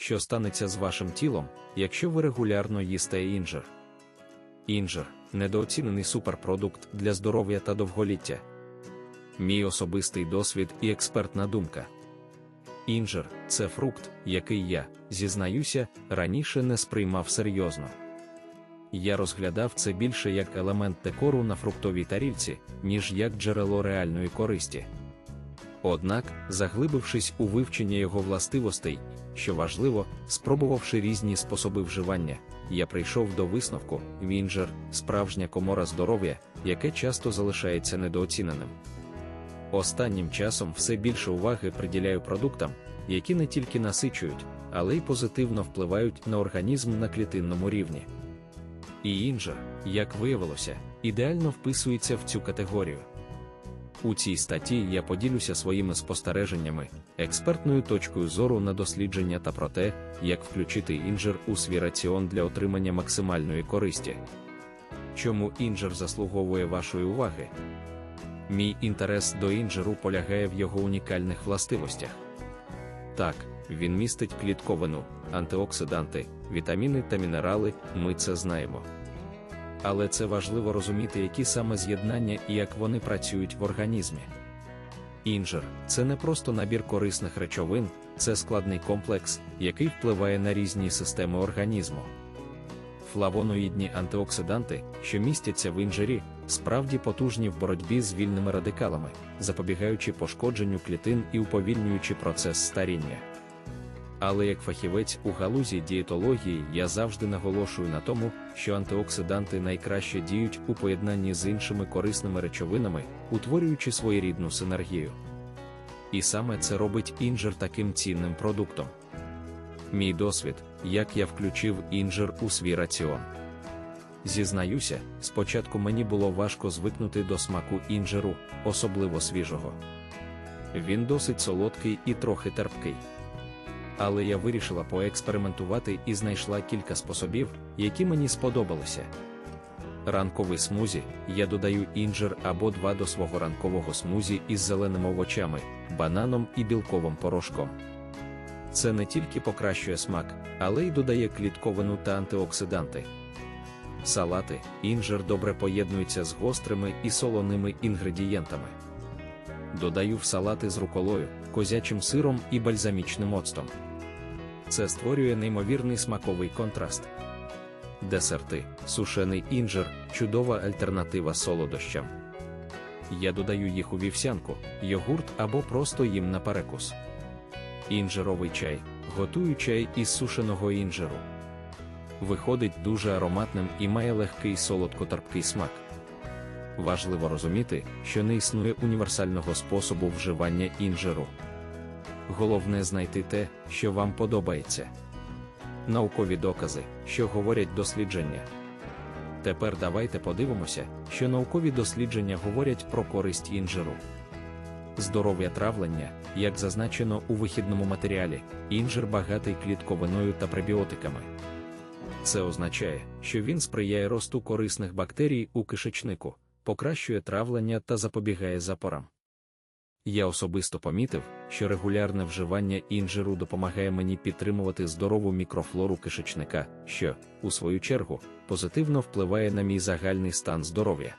що станеться з вашим тілом, якщо ви регулярно їсте інжир. Інжир недооцінений суперпродукт для здоров'я та довголіття. Мій особистий досвід і експертна думка. Інжир це фрукт, який я, зізнаюся, раніше не сприймав серйозно. Я розглядав це більше як елемент декору на фруктовій тарільці, ніж як джерело реальної користі. Однак, заглибившись у вивчення його властивостей, що важливо, спробувавши різні способи вживання, я прийшов до висновку: вінджер справжня комора здоров'я, яке часто залишається недооціненим. Останнім часом все більше уваги приділяю продуктам, які не тільки насичують, але й позитивно впливають на організм на клітинному рівні. І інжир, як виявилося, ідеально вписується в цю категорію. У цій статті я поділюся своїми спостереженнями, експертною точкою зору на дослідження та про те, як включити інжир у свій раціон для отримання максимальної користі. Чому інжир заслуговує вашої уваги? Мій інтерес до інжиру полягає в його унікальних властивостях. Так, він містить клітковину, антиоксиданти, вітаміни та мінерали, ми це знаємо. Але це важливо розуміти, які саме з'єднання і як вони працюють в організмі. Інжир це не просто набір корисних речовин, це складний комплекс, який впливає на різні системи організму. Флавоноїдні антиоксиданти, що містяться в інжирі, справді потужні в боротьбі з вільними радикалами, запобігаючи пошкодженню клітин і уповільнюючи процес старіння. Але як фахівець у галузі дієтології я завжди наголошую на тому, що антиоксиданти найкраще діють у поєднанні з іншими корисними речовинами, утворюючи своєрідну синергію. І саме це робить інжир таким цінним продуктом. Мій досвід, як я включив інжир у свій раціон. Зізнаюся, спочатку мені було важко звикнути до смаку інжиру, особливо свіжого. Він досить солодкий і трохи терпкий. Але я вирішила поекспериментувати і знайшла кілька способів, які мені сподобалися. Ранковий смузі я додаю інжир або два до свого ранкового смузі із зеленими овочами, бананом і білковим порошком. Це не тільки покращує смак, але й додає клітковину та антиоксиданти. Салати, інжир добре поєднуються з гострими і солоними інгредієнтами. Додаю в салати з руколою, козячим сиром і бальзамічним оцтом. Це створює неймовірний смаковий контраст. Десерти, сушений інжир, чудова альтернатива солодощам. Я додаю їх у вівсянку, йогурт або просто їм на перекус. Інжировий чай, готую чай із сушеного інжиру. Виходить дуже ароматним і має легкий солодко-терпкий смак. Важливо розуміти, що не існує універсального способу вживання інжиру. Головне знайти те, що вам подобається. Наукові докази, що говорять дослідження. Тепер давайте подивимося, що наукові дослідження говорять про користь інжиру. Здоров'я травлення, як зазначено у вихідному матеріалі, інжир багатий клітковиною та пребіотиками. Це означає, що він сприяє росту корисних бактерій у кишечнику, покращує травлення та запобігає запорам. Я особисто помітив, що регулярне вживання інжиру допомагає мені підтримувати здорову мікрофлору кишечника, що, у свою чергу, позитивно впливає на мій загальний стан здоров'я.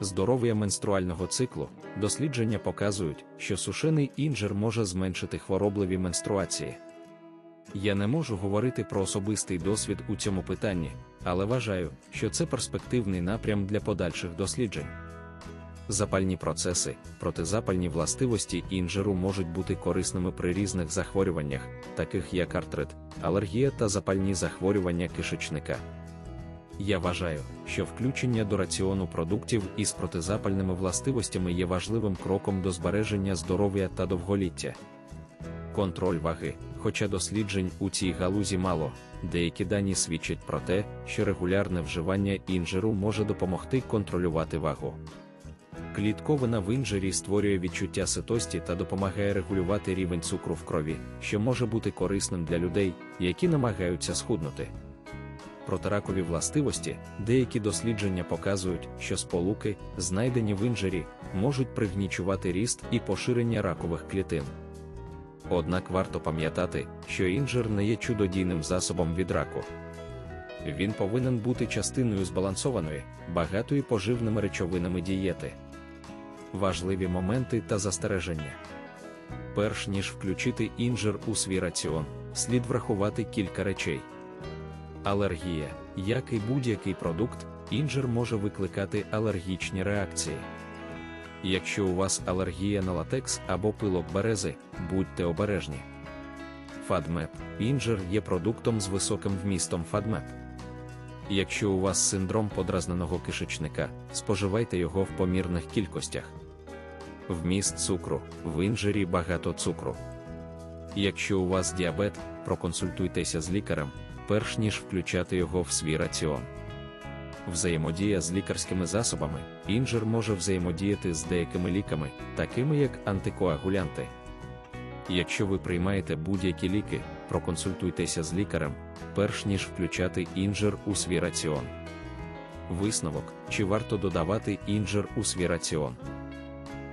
Здоров'я менструального циклу дослідження показують, що сушений інжир може зменшити хворобливі менструації. Я не можу говорити про особистий досвід у цьому питанні, але вважаю, що це перспективний напрям для подальших досліджень. Запальні процеси, протизапальні властивості інжиру можуть бути корисними при різних захворюваннях, таких як артрит, алергія та запальні захворювання кишечника. Я вважаю, що включення до раціону продуктів із протизапальними властивостями є важливим кроком до збереження здоров'я та довголіття. Контроль ваги, хоча досліджень у цій галузі мало, деякі дані свідчать про те, що регулярне вживання інжиру може допомогти контролювати вагу. Клітковина в інжирі створює відчуття ситості та допомагає регулювати рівень цукру в крові, що може бути корисним для людей, які намагаються схуднути. Протиракові властивості, деякі дослідження показують, що сполуки, знайдені в інжирі, можуть пригнічувати ріст і поширення ракових клітин. Однак варто пам'ятати, що інжир не є чудодійним засобом від раку. Він повинен бути частиною збалансованої, багатої поживними речовинами дієти. Важливі моменти та застереження. Перш ніж включити інжир у свій раціон, слід врахувати кілька речей. Алергія, як і будь-який продукт, інжир може викликати алергічні реакції. Якщо у вас алергія на латекс або пилок берези, будьте обережні. FADMEP – інжир є продуктом з високим вмістом FADMEP. Якщо у вас синдром подразненого кишечника, споживайте його в помірних кількостях. Вміст цукру в інжирі багато цукру. Якщо у вас діабет, проконсультуйтеся з лікарем, перш ніж включати його в свій раціон. Взаємодія з лікарськими засобами, інжир може взаємодіяти з деякими ліками, такими як антикоагулянти. Якщо ви приймаєте будь-які ліки, проконсультуйтеся з лікарем, перш ніж включати інжир у свій раціон. Висновок, чи варто додавати інжир у свій раціон?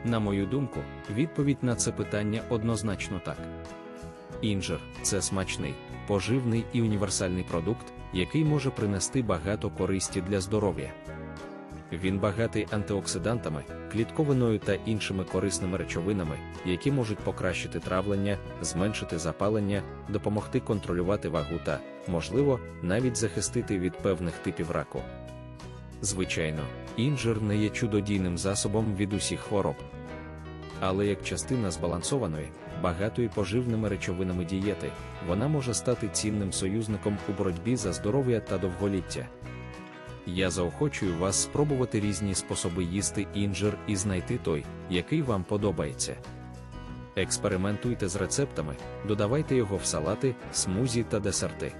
На мою думку, відповідь на це питання однозначно так. Інжир це смачний, поживний і універсальний продукт, який може принести багато користі для здоров'я. Він багатий антиоксидантами, клітковиною та іншими корисними речовинами, які можуть покращити травлення, зменшити запалення, допомогти контролювати вагу та, можливо, навіть захистити від певних типів раку. Звичайно, інжир не є чудодійним засобом від усіх хвороб. Але як частина збалансованої, багатої поживними речовинами дієти, вона може стати цінним союзником у боротьбі за здоров'я та довголіття. Я заохочую вас спробувати різні способи їсти інжир і знайти той, який вам подобається. Експериментуйте з рецептами, додавайте його в салати, смузі та десерти.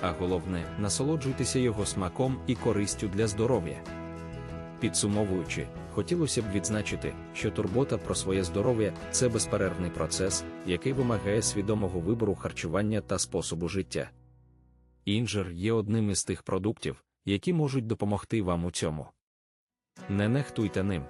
А головне, насолоджуйтеся його смаком і користю для здоров'я. Підсумовуючи, хотілося б відзначити, що турбота про своє здоров'я це безперервний процес, який вимагає свідомого вибору харчування та способу життя. Інжир є одним із тих продуктів, які можуть допомогти вам у цьому. Не нехтуйте ним.